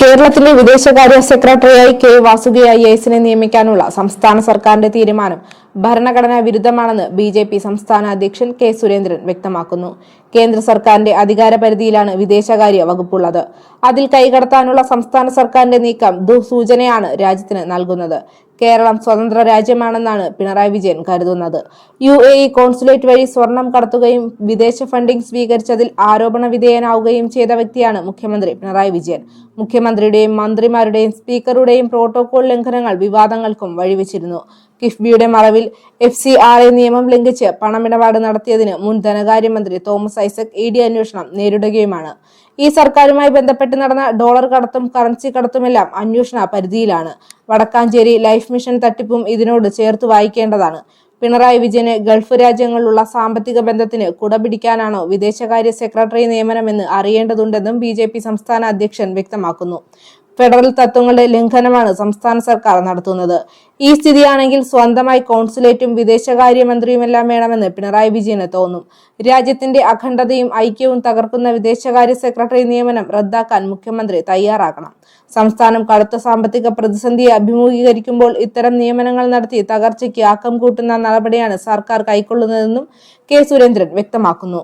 കേരളത്തിന്റെ വിദേശകാര്യ സെക്രട്ടറിയായി കെ വാസുകി ഐ എസിനെ നിയമിക്കാനുള്ള സംസ്ഥാന സർക്കാരിന്റെ തീരുമാനം ഭരണഘടനാ വിരുദ്ധമാണെന്ന് ബി ജെ പി സംസ്ഥാന അധ്യക്ഷൻ കെ സുരേന്ദ്രൻ വ്യക്തമാക്കുന്നു. കേന്ദ്ര സർക്കാരിന്റെ അധികാര പരിധിയിലാണ് വിദേശകാര്യ വകുപ്പുള്ളത്. അതിൽ കൈകടത്താനുള്ള സംസ്ഥാന സർക്കാരിന്റെ നീക്കം ദുസൂചനയാണ് രാജ്യത്തിന് നൽകുന്നത്. കേരളം സ്വതന്ത്ര രാജ്യമാണെന്നാണ് പിണറായി വിജയൻ കരുതുന്നത്. യു എ ഇ കോൺസുലേറ്റ് വഴി സ്വർണം കടത്തുകയും വിദേശ ഫണ്ടിംഗ് സ്വീകരിച്ചതിൽ ആരോപണ വിധേയനാവുകയും ചെയ്ത വ്യക്തിയാണ് മുഖ്യമന്ത്രി പിണറായി വിജയൻ. മുഖ്യമന്ത്രിയുടെയും മന്ത്രിമാരുടെയും സ്പീക്കറുടെയും പ്രോട്ടോകോൾ ലംഘനങ്ങൾ വിവാദങ്ങൾക്കും വഴിവെച്ചിരുന്നു. കിഫ്ബിയുടെ മറവിൽ എഫ് സി ആർ എ നിയമം ലംഘിച്ച് പണമിടപാട് നടത്തിയതിന് മുൻ ധനകാര്യമന്ത്രി തോമസ് ഐസക് ഇ ഡി അന്വേഷണം നേരിടുകയുമാണ്. ഈ സർക്കാരുമായി ബന്ധപ്പെട്ട് നടന്ന ഡോളർ കടത്തും കറൻസി കടത്തുമെല്ലാം അന്വേഷണ പരിധിയിലാണ്. വടക്കാഞ്ചേരി ലൈഫ് മിഷൻ തട്ടിപ്പും ഇതിനോട് ചേർത്ത് വായിക്കേണ്ടതാണ്. പിണറായി വിജയന് ഗൾഫ് രാജ്യങ്ങളിലുള്ള സാമ്പത്തിക ബന്ധത്തിന് കുടപിടിക്കാനാണോ വിദേശകാര്യ സെക്രട്ടറി നിയമനമെന്ന് അറിയേണ്ടതുണ്ടെന്നും ബി സംസ്ഥാന അധ്യക്ഷൻ വ്യക്തമാക്കുന്നു. ഫെഡറൽ തത്വങ്ങളുടെ ലംഘനമാണ് സംസ്ഥാന സർക്കാർ നടത്തുന്നത്. ഈ സ്ഥിതിയാണെങ്കിൽ സ്വന്തമായി കോൺസുലേറ്റും വിദേശകാര്യമന്ത്രിയുമെല്ലാം വേണമെന്ന് പിണറായി വിജയന് തോന്നും. രാജ്യത്തിന്റെ അഖണ്ഡതയും ഐക്യവും തകർക്കുന്ന വിദേശകാര്യ സെക്രട്ടറി നിയമനം റദ്ദാക്കാൻ മുഖ്യമന്ത്രി തയ്യാറാകണം. സംസ്ഥാനം കടുത്ത സാമ്പത്തിക പ്രതിസന്ധിയെ അഭിമുഖീകരിക്കുമ്പോൾ ഇത്തരം നിയമനങ്ങൾ നടത്തി തകർച്ചയ്ക്ക് ആക്കം കൂട്ടുന്ന നടപടിയാണ് സർക്കാർ കൈക്കൊള്ളുന്നതെന്നും കെ. സുരേന്ദ്രൻ വ്യക്തമാക്കുന്നു.